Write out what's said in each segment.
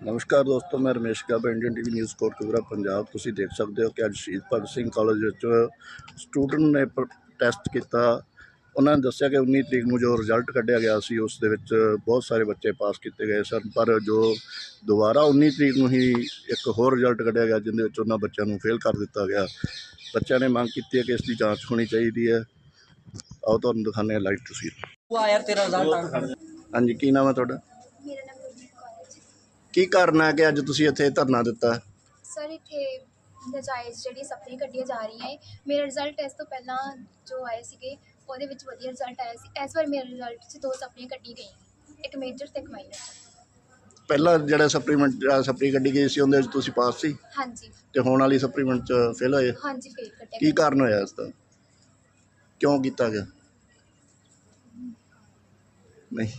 ਨਮਸਕਾਰ ਦੋਸਤੋ ਮੈਂ Ramesh Gaba Indian TV news Kotkapura Punjab. ਤੁਸੀਂ ਦੇਖ ਸਕਦੇ ਹੋ ਕਿ ਅੱਜ ਸ਼ਹੀਦ ਭਗਤ ਸਿੰਘ ਕਾਲਜ ਵਿੱਚ ਸਟੂਡੈਂਟ ਨੇ ਟੈਸਟ ਕੀਤਾ। ਉਹਨਾਂ ਨੇ ਦੱਸਿਆ ਕਿ 19 ਤਰੀਕ ਨੂੰ ਜੋ ਰਿਜ਼ਲਟ ਕੱਢਿਆ ਗਿਆ ਸੀ ਉਸ ਦੇ ਵਿੱਚ ਬਹੁਤ ਸਾਰੇ ਬੱਚੇ ਪਾਸ ਕੀਤੇ ਗਏ ਸਨ। ਪਰ ਜੋ ਦੁਬਾਰਾ 19 ਤਰੀਕ ਨੂੰ ਹੀ ਇੱਕ ਹੋਰ ਰਿਜ਼ਲਟ ਕੱਢਿਆ ਗਿਆ ਜਿੰਦੇ ਵਿੱਚ ਉਹਨਾਂ ਬੱਚਿਆਂ ਨੂੰ ਫੇਲ ਕਰ ਦਿੱਤਾ ਗਿਆ। ਬੱਚਿਆਂ ਨੇ ਮੰਗ ਕੀਤੀ ਹੈ ਕਿ ਇਸ ਦੀ ਜਾਂਚ ਹੋਣੀ ਚਾਹੀਦੀ ਹੈ। ਆਓ ਤੁਹਾਨੂੰ ਦਿਖਾਉਂਦੇ ਹਾਂ ਲਾਈਵ ਤੁਸੀਂ ਆ ਯਾਰ ਤੇਰਾ ਰਿਜ਼ਲਟ ਹਾਂਜੀ ਕੀ ਨਾਮ ਹੈ ਤੁਹਾਡਾ? ਕੀ ਕਾਰਨ ਹੈ ਕਿ ਅੱਜ ਤੁਸੀਂ ਇੱਥੇ ਧਰਨਾ ਦਿੱਤਾ? ਸਰ ਇੱਥੇ ਨਜਾਇਜ਼ ਜਿਹੜੀ ਸਪਲੀਆਂ ਕੱਢੀਆਂ ਜਾ ਰਹੀਆਂ ਹੈ ਮੇਰਾ ਰਿਜ਼ਲਟ ਇਸ ਤੋਂ ਪਹਿਲਾਂ ਜੋ ਆਏ ਸੀਗੇ ਉਹਦੇ ਵਿੱਚ ਵਧੀਆ ਰਿਜ਼ਲਟ ਆਇਆ ਸੀ। ਇਸ ਵਾਰ ਮੇਰੇ ਰਿਜ਼ਲਟ 'ਚ ਦੋ ਸਪਲੀਆਂ ਕੱਢੀ ਗਈਆਂ ਇੱਕ ਮੇਜਰ ਤੇ ਇੱਕ ਮਾਈਨਰ ਪਹਿਲਾਂ ਜਿਹੜਾ ਸਪਲੀਮੈਂਟ ਸਪਲੀ ਕੱਢੀ ਗਈ ਸੀ ਉਹਦੇ ਵਿੱਚ ਤੁਸੀਂ ਪਾਸ ਸੀ? ਹਾਂਜੀ। ਤੇ ਹੋਣ ਵਾਲੀ ਸਪਲੀਮੈਂਟ ਚ ਫੇਲ ਹੋਏ? ਹਾਂਜੀ ਫੇਲ ਕੱਟਿਆ ਕੀ। ਕਾਰਨ ਹੋਇਆ ਇਸ ਦਾ? ਕਿਉਂ ਕੀਤਾ ਗਿਆ? ਨਹੀਂ।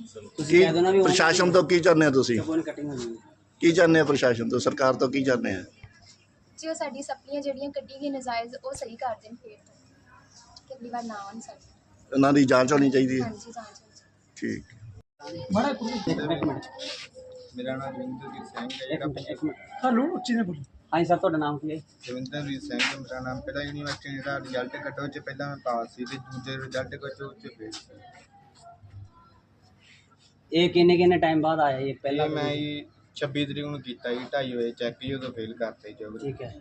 ਕੀ ਕਹਿ ਦੋ ਨਾ ਵੀ ਪ੍ਰਸ਼ਾਸਨ ਤੋਂ ਕੀ ਚਾਹੁੰਦੇ ਹੋ ਤੁਸੀਂ? ਗਈ ਕੀ ਚਾਹੁੰਦੇ ਹੋ ਪ੍ਰਸ਼ਾਸਨ ਤੋਂ? ਸਰਕਾਰ ਤੋਂ ਕੀ ਚਾਹੁੰਦੇ ਆ ਜੋ ਸਾਡੀ ਸਪਲੀਆਂ ਜਿਹੜੀਆਂ ਕੱਢੀ ਗਈਆਂ ਨਜਾਇਜ਼ ਉਹ ਸਹੀ ਕਰ ਦੇਣ ਫੇਰ। ਤੋਂ ਅਗਲੀ ਵਾਰ ਨਾ ਆਉਣ ਸਾਡੇ। ਉਹਨਾਂ ਦੀ ਜਾਂਚ ਹੋਣੀ ਚਾਹੀਦੀ ਹੈ? ਹਾਂਜੀ ਜਾਂਚ ਠੀਕ। ਬੜਾ ਇੱਕ ਮਿੰਟ ਮੇਰਾ ਨਾਮ ਜਵਿੰਦਰਜੀਤ ਸਿੰਘ ਹੈ ਜਿਹੜਾ ਮਿੰਟ ਹਲੋ ਉੱਚੀ ਨੇ ਬੋਲੋ। ਹਾਂਜੀ ਸਰ ਤੁਹਾਡਾ ਨਾਮ ਕੀ ਹੈ? ਜਵਿੰਦਰਜੀਤ ਸਿੰਘ ਹੈ ਮੇਰਾ ਨਾਮ ਪਹਿਲਾ ਯੂਨੀਵਰਸਿਟੀ ਜਿਹੜਾ ਰਿਜ਼ਲਟ ਕੱਢੋ ਚ ਪਹਿਲਾਂ ਮੈਂ ਪਾਸ ਸੀ ਤੇ ਦੂਜੇ ਰਿਜ਼ਲਟ ਕੱਢੋ ਚ ਫੇਲ ਸੀ। ਇਹ ਕਿੰਨੇ ਕਿੰਨੇ ਟਾਈਮ ਬਾਅਦ ਆਇਆ ਇਹ ਪਹਿਲਾਂ ਪਹਿਲਾਂ ਮੈਂ ਹੀ 26 ਤਰੀਕ ਨੂੰ ਕੀਤਾ ਜੀ 2:30 ਵਜੇ ਚੈੱਕ ਹੀ ਉਦੋਂ ਫੇਲ ਕਰਤੇ ਜੋ ਠੀਕ ਹੈ।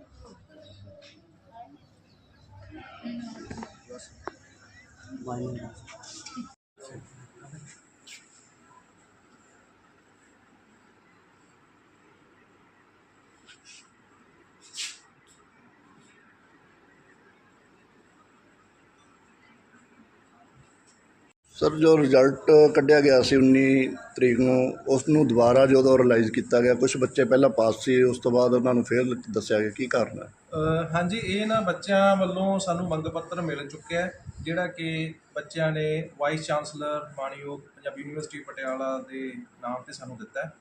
ਮਾਈਨਸ ਸਰ ਜੋ ਰਿਜ਼ਲਟ ਕੱਢਿਆ ਗਿਆ ਸੀ 19 ਤਰੀਕ ਨੂੰ ਉਸ ਨੂੰ ਦੁਬਾਰਾ ਜਦੋਂ ਰਿਲਾਈਜ਼ ਕੀਤਾ ਗਿਆ ਕੁਝ ਬੱਚੇ ਪਹਿਲਾਂ ਪਾਸ ਸੀ ਉਸ ਤੋਂ ਬਾਅਦ ਉਹਨਾਂ ਨੂੰ ਫੇਲ ਦੱਸਿਆ ਗਿਆ ਕੀ ਕਾਰਨ ਹੈ। ਹਾਂਜੀ ਇਹ ਨਾ ਬੱਚਿਆਂ ਵੱਲੋਂ ਸਾਨੂੰ ਮੰਗ ਪੱਤਰ ਮਿਲ ਚੁੱਕਿਆ ਹੈ ਜਿਹੜਾ ਕਿ ਬੱਚਿਆਂ ਨੇ ਵਾਈਸ ਚਾਂਸਲਰ ਮਾਨਯੋਗ ਪੰਜਾਬੀ ਯੂਨੀਵਰਸਿਟੀ ਪਟਿਆਲਾ ਦੇ ਨਾਮ ਤੇ ਸਾਨੂੰ ਦਿੱਤਾ ਹੈ।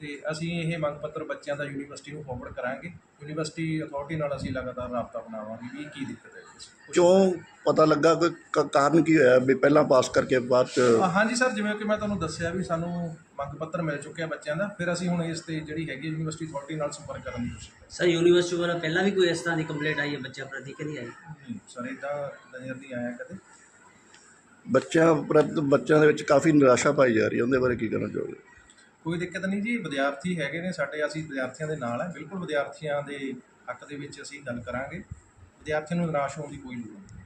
ਤੇ ਅਸੀਂ ਇਹ ਮੰਗ ਪੱਤਰ ਬੱਚਿਆਂ ਦਾ ਯੂਨੀਵਰਸਿਟੀ ਨੂੰ ਫਾਰਵਰਡ ਕਰਾਂਗੇ। ਯੂਨੀਵਰਸਿਟੀ ਅਥਾਰਟੀ ਨਾਲ ਅਸੀਂ ਲਗਾਤਾਰ ਰਾਬਤਾ ਬਣਾਵਾਂਗੇ ਵੀ ਕੀ ਦਿੱਕਤ ਹੈ ਕਿਉਂ ਪਤਾ ਲੱਗਾ ਕਿ ਕ- ਕਾਰਨ ਕੀ ਹੋਇਆ ਵੀ ਪਹਿਲਾਂ ਪਾਸ ਕਰਕੇ ਬਾਅਦ ਚ ਅ, ਹਾਂਜੀ ਸਰ ਜਿਵੇਂ ਕਿ ਮੈਂ ਤੁਹਾਨੂੰ ਦੱਸਿਆ ਵੀ ਸਾਨੂੰ ਮੰਗ ਪੱਤਰ ਮਿਲ ਚੁੱਕਿਆ ਬੱਚਿਆਂ ਦਾ ਫਿਰ ਅਸੀਂ ਹੁਣ ਇਸ ਤੇ ਜਿਹੜੀ ਹੈਗੀ ਯੂਨੀਵਰਸਿਟੀ ਅਥਾਰਟੀ ਨਾਲ ਸੰਪਰਕ ਕਰਨ ਦੀ ਕੋਸ਼ਿਸ਼ ਕਰਾਂਗੇ ਸਰ ਯੂਨੀਵਰਸਿਟੀ ਵੱਲੋਂ ਪਹਿਲਾਂ ਵੀ ਕੋਈ ਇਸ ਤਰ੍ਹਾਂ ਦੀ ਕੰਪਲੇਂਟ ਆਈ ਹੈ ਬੱਚਿਆਂ ਪ੍ਰਤੀ ਕਿ ਨਹੀਂ ਆਈ? ਨਹੀਂ ਸਰ ਇਦਾਂ ਨਜ਼ਰ ਨਹੀਂ ਆਇਆ ਕਦੇ। ਬੱਚਿਆਂ ਪ੍ਰਤੀ ਬੱਚਿਆਂ ਦੇ ਵਿੱਚ ਕਾਫੀ ਨਿਰਾਸ਼ਾ ਪਾਈ ਜਾ ਰਹੀ ਹੈ ਉਹਦੇ ਬਾਰੇ ਕੀ ਕਹਿਣਾ ਚਾਹੋਗੇ? ਕੋਈ ਦਿੱਕਤ ਨਹੀਂ ਜੀ ਵਿਦਿਆਰਥੀ ਹੈਗੇ ਨੇ ਸਾਡੇ ਅਸੀਂ ਵਿਦਿਆਰਥੀਆਂ ਦੇ ਨਾਲ ਹੈ ਬਿਲਕੁਲ ਵਿਦਿਆਰਥੀਆਂ ਦੇ ਹੱਕ ਦੇ ਵਿੱਚ ਅਸੀਂ ਗੱਲ ਕਰਾਂਗੇ। ਵਿਦਿਆਰਥੀਆਂ ਨੂੰ ਨਿਰਾਸ਼ ਹੋਣ ਦੀ ਕੋਈ ਲੋੜ ਨਹੀਂ।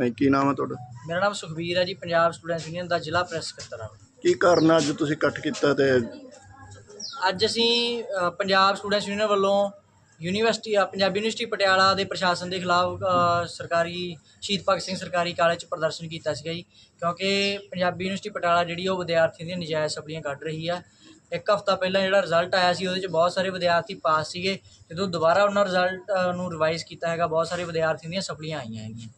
ਹਾਂਜੀ, ਕੀ ਨਾਮ ਹੈ ਤੁਹਾਡਾ? ਮੇਰਾ ਨਾਮ ਸੁਖਬੀਰ ਹੈ ਜੀ ਪੰਜਾਬ ਸਟੂਡੈਂਟਸ ਯੂਨੀਅਨ ਦਾ ਜ਼ਿਲ੍ਹਾ ਪ੍ਰੈਸ ਸਕੱਤਰ ਹਾਂ ਕੀ ਕਾਰਨ ਅੱਜ ਤੁਸੀਂ ਇਕੱਠ ਕੀਤਾ ਤੇ ਅੱਜ ਅਸੀਂ ਅ, ਪੰਜਾਬ ਸਟੂਡੈਂਟਸ ਯੂਨੀਅਨ ਵੱਲੋਂ ਯੂਨੀਵਰਸਿਟੀ ਅ, ਪੰਜਾਬੀ ਯੂਨੀਵਰਸਿਟੀ ਪਟਿਆਲਾ ਦੇ ਪ੍ਰਸ਼ਾਸਨ ਦੇ ਖਿਲਾਫ ਅ, ਸਰਕਾਰੀ ਸ਼ਹੀਦ ਭਗਤ ਸਿੰਘ ਸਰਕਾਰੀ ਕਾਲਜ 'ਚ ਪ੍ਰਦਰਸ਼ਨ ਕੀਤਾ ਸੀਗਾ ਜੀ। ਕਿਉਂਕਿ ਪੰਜਾਬੀ ਯੂਨੀਵਰਸਿਟੀ ਪਟਿਆਲਾ ਜਿਹੜੀ ਉਹ ਵਿਦਿਆਰਥੀਆਂ ਦੀਆਂ ਨਜਾਇਜ਼ ਸਪਲੀਆਂ ਕੱਢ ਰਹੀ ਆ। ਇੱਕ ਹਫ਼ਤਾ ਪਹਿਲਾਂ ਜਿਹੜਾ ਰਿਜ਼ਲਟ ਆਇਆ ਸੀ ਉਹਦੇ 'ਚ ਬਹੁਤ ਸਾਰੇ ਵਿਦਿਆਰਥੀ ਪਾਸ ਸੀਗੇ। ਜਦੋਂ ਦੁਬਾਰਾ ਉਹਨਾਂ ਰਿਜ਼ਲਟ ਨੂੰ ਰਿਵਾਈਜ਼ ਕੀਤਾ ਹੈਗਾ ਬਹੁਤ ਸਾਰੇ ਵਿਦਿਆਰਥੀਆਂ ਦੀਆਂ ਸਪਲੀਆਂ ਆਈਆਂ ਹੈਗੀਆਂ।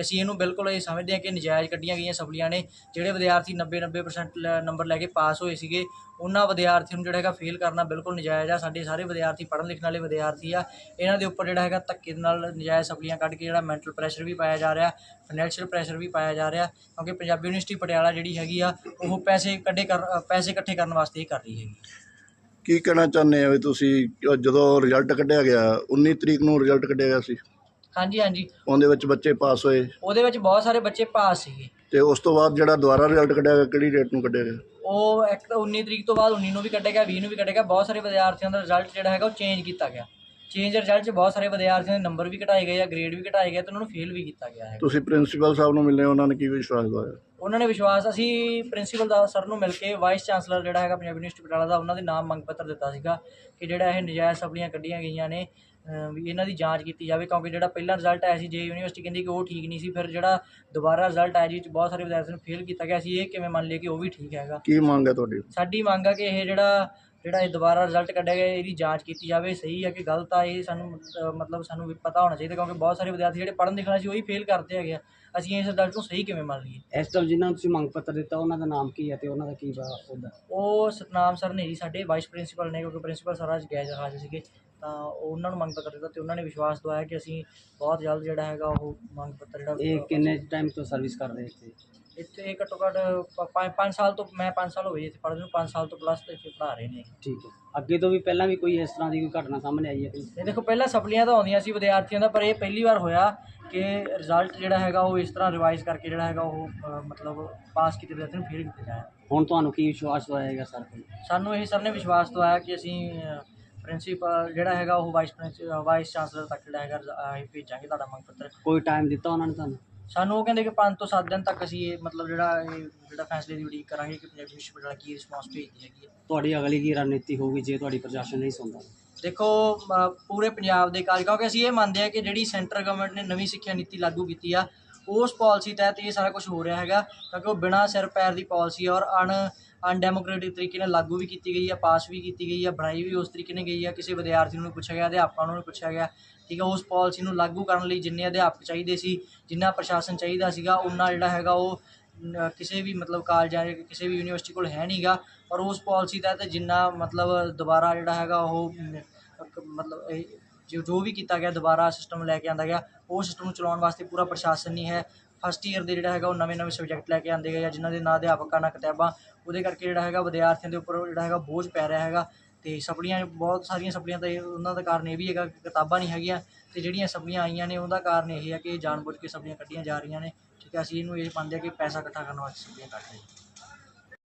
ਅਸੀਂ ਇਹਨੂੰ ਬਿਲਕੁਲ ਇਹ ਸਮਝਦੇ ਹਾਂ ਕਿ ਨਜਾਇਜ਼ ਕੱਢੀਆਂ ਗਈਆਂ ਸਪਲੀਆਂ ਨੇ, ਜਿਹੜੇ ਵਿਦਿਆਰਥੀ 90 90% ਨੰਬਰ ਲੈ ਕੇ ਪਾਸ ਹੋਏ ਸੀਗੇ, ਉਹਨਾਂ ਵਿਦਿਆਰਥੀਆਂ ਨੂੰ ਜਿਹੜਾ ਹੈਗਾ ਫੇਲ ਕਰਨਾ ਬਿਲਕੁਲ ਨਜਾਇਜ਼ ਆ। ਸਾਡੇ ਸਾਰੇ ਵਿਦਿਆਰਥੀ ਪੜ੍ਹਨ ਲਿਖਣ ਵਾਲੇ ਵਿਦਿਆਰਥੀ ਆ, ਇਹਨਾਂ ਦੇ ਉੱਪਰ ਜਿਹੜਾ ਹੈਗਾ ਧੱਕੇ ਦੇ ਨਾਲ ਨਜਾਇਜ਼ ਸਪਲੀਆਂ ਕੱਢ ਕੇ ਜਿਹੜਾ ਮੈਂਟਲ ਪ੍ਰੈਸ਼ਰ ਵੀ ਪਾਇਆ ਜਾ ਰਿਹਾ ਫਾਈਨੈਂਸ਼ੀਅਲ ਪ੍ਰੈਸ਼ਰ ਵੀ ਪਾਇਆ ਜਾ ਰਿਹਾ, ਕਿਉਂਕਿ ਪੰਜਾਬੀ ਯੂਨੀਵਰਸਿਟੀ ਪਟਿਆਲਾ ਜਿਹੜੀ ਹੈਗੀ ਆ, ਉਹ ਪੈਸੇ ਕੱਢੇ ਕਰ, ਪੈਸੇ ਇਕੱਠੇ ਕਰਨ ਵਾਸਤੇ ਹੀ ਕਰ ਰਹੀ ਹੈਗੀ। ਕੀ ਕਹਿਣਾ ਚਾਹੁੰਦੇ ਆ ਵੀ ਤੁਸੀਂ, ਜਦੋਂ ਰਿਜ਼ਲਟ ਕੱਢਿਆ ਗਿਆ 19 ਤਰੀਕ ਨੂੰ ਰਿਜ਼ਲਟ ਕੱਢਿਆ ਗਿਆ ਸੀ? ਹਾਂਜੀ ਹਾਂਜੀ। ਉਹਦੇ ਵਿੱਚ ਬੱਚੇ ਪਾਸ ਹੋਏ? ਉਹਦੇ ਵਿੱਚ ਬਹੁਤ ਸਾਰੇ ਬੱਚੇ ਪਾਸ ਸੀਗੇ। ਤੇ ਉਸ ਤੋਂ ਬਾਅਦ ਜਿਹੜਾ ਦੁਬਾਰਾ ਰਿਜ਼ਲਟ ਕੱਢਿਆ ਗਿਆ ਕਿਹੜੀ ਡੇਟ ਨੂੰ ਕੱਢਿਆ ਗਿਆ? ਉਹ ਇੱਕ ਤਾਂ 19 ਤਰੀਕ ਤੋਂ ਬਾਅਦ 19 ਨੂੰ ਵੀ ਕੱਢਿਆ ਗਿਆ 20 ਨੂੰ ਵੀ ਕੱਢਿਆ ਗਿਆ। ਬਹੁਤ ਸਾਰੇ ਵਿਦਿਆਰਥੀਆਂ ਦਾ ਰਿਜ਼ਲਟ ਜਿਹੜਾ ਹੈਗਾ ਉਹ ਚੇਂਜ ਕੀਤਾ ਗਿਆ। ਚੇਂਜ ਰਿਜ਼ਲਟ 'ਚ ਬਹੁਤ ਸਾਰੇ ਵਿਦਿਆਰਥੀਆਂ ਦੇ ਨੰਬਰ ਵੀ ਘਟਾਏ ਗਏ ਆ ਗ੍ਰੇਡ ਵੀ ਘਟਾਏ ਗਏ ਤੇ ਉਹਨਾਂ ਨੂੰ ਫੇਲ ਵੀ ਕੀਤਾ ਗਿਆ ਹੈ ਤੁਸੀਂ ਪ੍ਰਿੰਸੀਪਲ ਸਾਹਿਬ ਨੂੰ ਮਿਲੇ ਉਹਨਾਂ ਨੇ ਕੀ ਵਿਸ਼ਵਾਸ ਦਵਾਇਆ? ਉਹਨਾਂ ਨੇ ਵਿਸ਼ਵਾਸ ਅਸੀਂ ਪ੍ਰਿੰਸੀਪਲ ਦਾ ਸਰ ਨੂੰ ਮਿਲ ਕੇ ਵਾਈਸ ਚਾਂਸਲਰ ਜਿਹੜਾ ਹੈਗਾ ਪੰਜਾਬੀ ਯੂਨੀਵਰਸਿਟੀ ਪਟਿਆਲਾ ਦਾ ਉਹਨਾਂ ਦੇ ਨਾਮ ਮੰਗ ਪੱਤਰ ਦਿੱਤਾ ਸੀਗਾ ਕਿ ਜਿਹੜਾ ਇਹ ਨਜਾਇਜ਼ ਸਪਲੀਆਂ ਕੱਢੀਆਂ ਗਈਆਂ ਨੇ ਵੀ ਇਹਨਾਂ ਦੀ ਜਾਂਚ ਕੀਤੀ ਜਾਵੇ ਕਿਉਂਕਿ ਜਿਹੜਾ ਪਹਿਲਾ ਰਿਜ਼ਲਟ ਆਇਆ ਸੀ ਜੇ ਯੂਨੀਵਰਸਿਟੀ ਕਹਿੰਦੀ ਕਿ ਉਹ ਠੀਕ ਨਹੀਂ ਸੀ ਫਿਰ ਜਿਹੜਾ ਦੁਬਾਰਾ ਰਿਜ਼ਲਟ ਆਇਆ ਜਿਹਦੇ ਵਿੱਚ ਬਹੁਤ ਸਾਰੇ ਵਿਦਿਆਰਥੀਆਂ ਨੂੰ ਫੇਲ ਕੀਤਾ ਗਿਆ ਸੀ ਇਹ ਕਿਵੇਂ ਮੰਨ ਲਈਏ ਕਿ ਉਹ ਵੀ ਠੀਕ ਹੈਗਾ। ਕੀ ਮੰਗ ਹੈ ਤੁਹਾਡੀ? ਸਾਡੀ ਮੰਗ ਆ ਕਿ ਇਹ ਜਿਹੜਾ ਜਿਹੜਾ ਇਹ ਦੁਬਾਰਾ ਰਿਜ਼ਲਟ ਕੱਢਿਆ ਗਿਆ ਇਹਦੀ ਜਾਂਚ ਕੀਤੀ ਜਾਵੇ ਸਹੀ ਹੈ ਕਿ ਗਲਤ ਆ ਇਹ ਸਾਨੂੰ ਮਤਲਬ ਸਾਨੂੰ ਵੀ ਪਤਾ ਹੋਣਾ ਚਾਹੀਦਾ ਕਿਉਂਕਿ ਬਹੁਤ ਸਾਰੇ ਵਿਦਿਆਰਥੀ ਜਿਹੜੇ ਪੜ੍ਹਨ ਲਿਖਣ ਸੀ ਉਹੀ ਫੇਲ ਕਰਦੇ ਹੈਗੇ ਆ। ਅਸੀਂ ਇਸ ਰਿਜ਼ਲਟ ਨੂੰ ਸਹੀ ਕਿਵੇਂ ਮੰਨ ਲਈਏ? ਇਸ ਟਾਈਮ ਜਿਨ੍ਹਾਂ ਨੂੰ ਤੁਸੀਂ ਮੰਗ ਪੱਤਰ ਦਿੱਤਾ ਉਹਨਾਂ ਦਾ ਨਾਮ ਕੀ ਹੈ ਤੇ ਉਹਨਾਂ ਦਾ ਕੀ ਵਾ ਉਹਦਾ ਉਹ ਸਤਨਾਮ ਸਰ ਨੇ ਜੀ ਸਾਡੇ ਵਾਈਸ ਪ੍ਰਿੰਸੀਪਲ ਨੇ ਕਿਉਂਕਿ ਪ੍ਰਿੰਸੀਪਲ ਸਰ ਅੱਜ ਗੈਰ ਹਾਜ਼ਰ ਸੀਗੇ ਤਾਂ ਉਹਨਾਂ ਨੂੰ ਮੰਗ ਪੱਤਰ ਦਿੱਤਾ ਤੇ ਉਹਨਾਂ ਨੇ ਵਿਸ਼ਵਾਸ ਦਵਾਇਆ ਕਿ ਅਸੀਂ ਬਹੁਤ ਜਲਦ ਜਿਹੜਾ ਹੈਗਾ ਉਹ ਮੰਗ ਪੱਤਰ ਜਿਹੜਾ ਇਹ ਕਿੰਨੇ ਟਾਈਮ ਤੋਂ ਸਰਵਿਸ ਕਰ ਰਹੇ ਇੱਥੇ ਇੱਥੇ ਘੱਟੋ ਘੱਟ 5 ਸਾਲ ਤੋਂ ਮੈਂ 5 ਸਾਲ ਹੋ ਗਏ ਇੱਥੇ ਪੜ੍ਹਦੇ ਨੂੰ 5 ਸਾਲ ਤੋਂ ਪਲੱਸ ਤੇ ਇੱਥੇ ਪੜ੍ਹਾ ਰਹੇ ਨੇ। ਠੀਕ ਹੈ। ਅੱਗੇ ਤੋਂ ਵੀ ਪਹਿਲਾਂ ਵੀ ਕੋਈ ਇਸ ਤਰ੍ਹਾਂ ਦੀ ਕੋਈ ਘਟਨਾ ਸਾਹਮਣੇ ਆਈ ਹੈ ਕੋਈ? ਇਹ ਦੇਖੋ ਪਹਿਲਾਂ ਸਪਲੀਆਂ ਤਾਂ ਆਉਂਦੀਆਂ ਸੀ ਵਿਦਿਆਰਥੀਆਂ ਦਾ ਪਰ ਇਹ ਪਹਿਲੀ ਵਾਰ ਹੋਇਆ ਕਿ ਰਿਜ਼ਲਟ ਜਿਹੜਾ ਹੈਗਾ ਉਹ ਇਸ ਤਰ੍ਹਾਂ ਰਿਵਾਈਜ਼ ਕਰਕੇ ਜਿਹੜਾ ਹੈਗਾ ਉਹ ਅ, ਮਤਲਬ ਪਾਸ ਕੀਤੇ ਵਿਦਿਆਰਥੀ ਨੂੰ ਫੇਲ ਕੀਤਾ ਜਾਏ। ਹੁਣ ਤੁਹਾਨੂੰ ਕੀ ਵਿਸ਼ਵਾਸ ਦਵਾਏਗਾ ਸਰ? ਕੋਈ ਸਾਨੂੰ ਇਹ ਸਰ ਨੇ ਵਿਸ਼ਵਾਸ ਦਵਾਇਆ ਕਿ ਅਸੀਂ ਪ੍ਰਿੰਸੀਪਲ ਜਿਹੜਾ ਹੈਗਾ ਉਹ ਵਾਈਸ ਪ੍ਰਿੰਸੀਪਲ ਵਾਈਸ ਚਾਂਸਲਰ ਤੱਕ ਜਿਹੜਾ ਹੈਗਾ ਅਸੀਂ ਭੇਜਾਂਗੇ ਤੁਹਾਡਾ ਮੰਗ ਪੱਤਰ। ਕੋਈ ਟਾਈਮ ਦਿੱਤਾ ਉਹਨਾਂ ਨੇ ਤੁਹਾਨੂੰ? ਸਾਨੂੰ ਉਹ ਕਹਿੰਦੇ ਕਿ 5 ਤੋਂ 7 ਦਿਨ ਤੱਕ ਅਸੀਂ ਇਹ ਮਤਲਬ ਜਿਹੜਾ ਇਹ ਜਿਹੜਾ ਫੈਸਲੇ ਦੀ ਉਡੀਕ ਕਰਾਂਗੇ ਕਿ ਪੰਜਾਬੀ ਵਿਸ਼ਵਵਿਦਿਆਲਾ ਕੀ ਰਿਸਪੌਂਸ ਭੇਜਦੀ ਹੈਗੀ ਹੈ। ਤੁਹਾਡੀ ਅਗਲੀ ਕੀ ਰਣਨੀਤੀ ਹੋਊਗੀ ਜੇ ਤੁਹਾਡੀ ਪ੍ਰਸ਼ਾਸਨ ਨਹੀਂ ਸੁਣਦਾ? ਦੇਖੋ ਅ, ਪੂਰੇ ਪੰਜਾਬ ਦੇ ਕਾਰਜ ਕਿਉਂਕਿ ਅਸੀਂ ਇਹ ਮੰਨਦੇ ਹਾਂ ਕਿ ਜਿਹੜੀ ਸੈਂਟਰ ਗਵਰਨਮੈਂਟ ਨੇ ਨਵੀਂ ਸਿੱਖਿਆ ਨੀਤੀ ਲਾਗੂ ਕੀਤੀ ਆ ਉਸ ਪਾਲਿਸੀ ਤਹਿਤ ਇਹ ਸਾਰਾ ਕੁਝ ਹੋ ਰਿਹਾ ਹੈਗਾ, ਕਿਉਂਕਿ ਉਹ ਬਿਨਾਂ ਸਿਰ ਪੈਰ ਦੀ ਪਾਲਿਸੀ ਔਰ ਅਣ ਅਨਡੈਮੋਕ੍ਰੈਟਿਕ ਤਰੀਕੇ ਨਾਲ ਲਾਗੂ ਵੀ ਕੀਤੀ ਗਈ ਆ ਪਾਸ ਵੀ ਕੀਤੀ ਗਈ ਆ ਬਣਾਈ ਵੀ ਉਸ ਤਰੀਕੇ ਨਾਲ ਗਈ ਆ ਕਿਸੇ ਵਿਦਿਆਰਥੀ ਨੂੰ ਨਹੀਂ ਪੁੱਛਿਆ ਗਿਆ, ਅਧਿਆਪਕਾਂ ਨੂੰ ਨਹੀਂ ਪੁੱਛਿਆ ਗਿਆ, ਠੀਕ ਆ ਉਸ ਪਾਲਿਸੀ ਨੂੰ ਲਾਗੂ ਕਰਨ ਲਈ ਜਿੰਨੇ ਅਧਿਆਪਕ ਚਾਹੀਦੇ ਸੀ, ਜਿੰਨਾ ਪ੍ਰਸ਼ਾਸਨ ਚਾਹੀਦਾ ਸੀਗਾ, ਉਹਨਾਂ ਜਿਹੜਾ ਹੈਗਾ ਉਹ ਕਿਸੇ ਵੀ ਮਤਲਬ ਕਾਲਜਾਂ ਜਾਂ ਕਿਸੇ ਵੀ ਯੂਨੀਵਰਸਿਟੀ ਕੋਲ ਹੈ ਨਹੀਂਗਾ ਔਰ ਉਸ ਪਾਲਿਸੀ ਤਹਿਤ ਜਿੰਨਾ ਮਤਲਬ ਦੁਬਾਰਾ ਜਿਹੜਾ ਹੈਗਾ ਉਹ ਮਤਲਬ ਜੋ ਜੋ ਵੀ ਕੀਤਾ ਗਿਆ, ਦੁਬਾਰਾ ਸਿਸਟਮ ਲੈ ਕੇ ਆਉਂਦਾ ਗਿਆ, ਉਹ ਸਿਸਟਮ ਨੂੰ ਚਲਾਉਣ ਵਾਸਤੇ ਪੂਰਾ ਪ੍ਰਸ਼ਾਸਨ ਨਹੀਂ ਹੈ। ਫਸਟ ਈਅਰ ਦੇ ਜਿਹੜਾ ਹੈਗਾ, ਉਹ ਨਵੇਂ ਨਵੇਂ ਸਬਜੈਕਟ ਲੈ ਕੇ ਆਉਂਦੇ ਗਏ ਆ, ਜਿਨ੍ਹਾਂ ਦੇ ਨਾਂ ਅਧਿਆਪਕਾਂ ਨਾਲ ਕਿਤਾਬਾਂ, ਉਹਦੇ ਕਰਕੇ ਜਿਹੜਾ ਹੈਗਾ ਵਿਦਿਆਰਥੀਆਂ ਦੇ ਉੱਪਰ ਜਿਹੜਾ ਹੈਗਾ ਬੋਝ ਪੈ ਰਿਹਾ ਹੈਗਾ। ਅਤੇ ਸਪਲੀਆਂ ਬਹੁਤ ਸਾਰੀਆਂ ਸਪਲੀਆਂ ਤਾਂ ਇਹ- ਉਹਨਾਂ ਦਾ ਕਾਰਨ ਇਹ ਵੀ ਹੈਗਾ ਕਿ ਕਿਤਾਬਾਂ ਨਹੀਂ ਹੈਗੀਆਂ। ਅਤੇ ਜਿਹੜੀਆਂ ਸਪਲੀਆਂ ਆਈਆਂ ਨੇ, ਉਹਦਾ ਕਾਰਨ ਇਹ ਹੈ ਕਿ ਜਾਣਬੁੱਝ ਕੇ ਸਪਲੀਆਂ ਕੱਢੀਆਂ ਜਾ ਰਹੀਆਂ ਨੇ। ਠੀਕ ਹੈ, ਅਸੀਂ ਇਹਨੂੰ ਇਹ ਪਾਉਂਦੇ ਹਾਂ ਕਿ ਪੈਸਾ ਇਕੱਠਾ ਕਰਨ ਵਾਸਤੇ ਸਪਲੀਆਂ ਕੱਢ ਰਹੇ